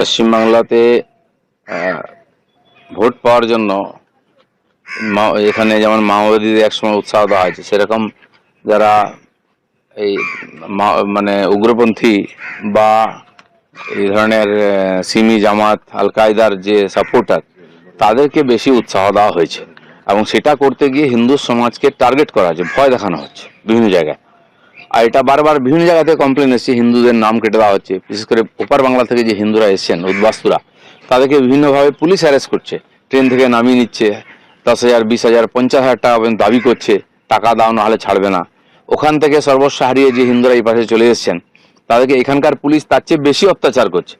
পশ্চিমবাংলাতে vote পাওয়ার জন্য এখানে যেমন মাওবাদীদের একসময় উৎসাহ দেওয়া হয়েছে, সেরকম যারা এই মানে উগ্রপন্থী বা এই ধরনের সিমি জামাত আল কায়দার যে সাপোর্টার, তাদেরকে বেশি উৎসাহ দেওয়া হয়েছে। এবং সেটা করতে গিয়ে হিন্দু সমাজকে টার্গেট করা হচ্ছে ভয় দেখানো হচ্ছে বিভিন্ন জায়গায়। আর এটা বারবার বিভিন্ন জায়গা থেকে কমপ্লেন এসেছে, হিন্দুদের নাম কেটে দেওয়া হচ্ছে। বিশেষ করে ওপার বাংলা থেকে যে হিন্দুরা এসেছেন, উদ্বাস্তুরা, তাদেরকে বিভিন্নভাবে পুলিশ অ্যারেস্ট করছে। ট্রেন থেকে নামিয়ে নিচ্ছে, দশ হাজার, বিশ হাজার, পঞ্চাশ হাজার টাকা দাবি করছে, টাকা দাও নাহলে ছাড়বে না। ওখান থেকে সর্বস্ব হারিয়ে যে হিন্দুরা এই পাশে চলে এসছেন, তাদেরকে এখানকার পুলিশ তার চেয়ে বেশি অত্যাচার করছে।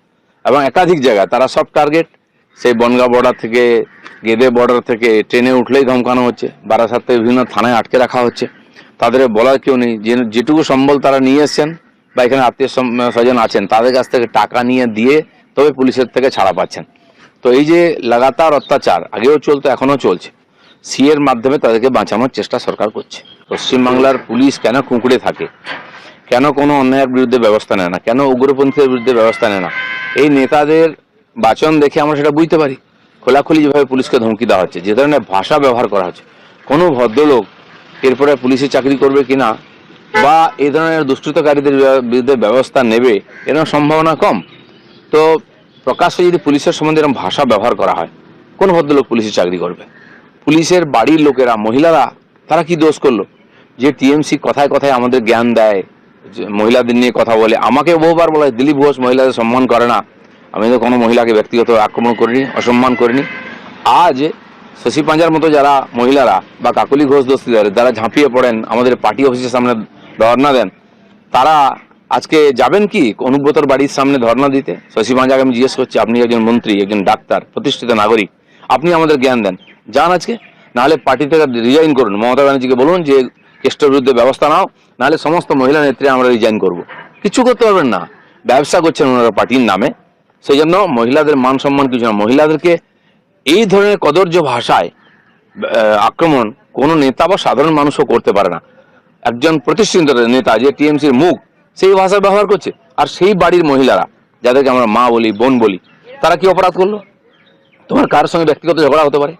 এবং একাধিক জায়গা তারা সব টার্গেট সেই বনগা বর্ডার থেকে, গেদে বর্ডার থেকে ট্রেনে উঠলেই ধমকানো হচ্ছে। বারাসাত থেকে বিভিন্ন থানায় আটকে রাখা হচ্ছে। তাদের বলার কেউ নেই। যে যেটুকু সম্বল তারা নিয়ে এসছেন বা এখানে আত্মীয় স্বজন আছেন, তাদের কাছ থেকে টাকা নিয়ে দিয়ে তবে পুলিশের থেকে ছাড়া পাচ্ছেন। তো এই যে লাগাতার অত্যাচার, আগেও চলতো, এখনও চলছে। সি এর মাধ্যমে তাদেরকে বাঁচানোর চেষ্টা সরকার করছে। পশ্চিমবাংলার পুলিশ কেন কুঁকড়ে থাকে? কেন কোনো অন্যায়ের বিরুদ্ধে ব্যবস্থা নেয় না? কেন উগ্রপন্থীদের বিরুদ্ধে ব্যবস্থা নেয় না? এই নেতাদের বাচন দেখে আমরা সেটা বুঝতে পারি। খোলাখুলি যেভাবে পুলিশকে ধমকি দেওয়া হচ্ছে, যে ধরনের ভাষা ব্যবহার করা হচ্ছে। কোনো ভদ্রলোক এরপরে পুলিশে চাকরি করবে কিনা বা এই ধরনের দুষ্কৃতকারীদের বিরুদ্ধে ব্যবস্থা নেবে এরকম সম্ভাবনা কম। তো প্রকাশ্যে যদি পুলিশের সম্বন্ধে এরকম ভাষা ব্যবহার করা হয় কোন ভদ্রলোক পুলিশে চাকরি করবে? পুলিশের বাড়ির লোকেরা মহিলারা তারা কি দোষ করল? যে টিএমসি কথায় কথায় আমাদের জ্ঞান দেয় যে মহিলাদের নিয়ে কথা বলে আমাকে বহুবার বলা হয়, দিলীপ ঘোষ মহিলাদের সম্মান করে না। আমি তো কোনো মহিলাকে ব্যক্তিগত আক্রমণ করিনি অসম্মান করিনি। আজ শশী পাঞ্জার মতো যারা মহিলারা বা কাকলি ঘোষ দস্তিদার যারা ঝাঁপিয়ে পড়েন, আমাদের পার্টি অফিসের সামনে ধর্ণা দেন, তারা আজকে যাবেন কি অনুব্রতর বাড়ির সামনে ধর্ণা দিতে? শশী পাঞ্জাকে আমি জিজ্ঞেস করছি, আপনি একজন মন্ত্রী, একজন ডাক্তার, প্রতিষ্ঠিত নাগরিক, আপনি আমাদের জ্ঞান দেন। যান আজকে, নাহলে পার্টি থেকে রিজাইন করুন। মমতা ব্যানার্জিকে বলুন যে, কেষ্টর বিরুদ্ধে ব্যবস্থা নাও, নাহলে সমস্ত মহিলা নেত্রী আমরা রিজাইন করব। কিছু করতে পারবেন না। ব্যবসা করছেন ওনারা পার্টির নামে। সেই জন্য মহিলাদের মান সম্মান কিছু না। মহিলাদেরকে এই ধরনের কদর্য ভাষায় আক্রমণ কোনো নেতা বা সাধারণ মানুষও করতে পারে না। একজন প্রতিষ্ঠিত নেতা যে টিএমসির মুখ, সেই ভাষা ব্যবহার করছে। আর সেই বাড়ির মহিলারা, যাদেরকে আমরা মা বলি, বোন বলি, তারা কি অপরাধ করল? তোমার কার সঙ্গে ব্যক্তিগত ঝগড়া হতে পারে?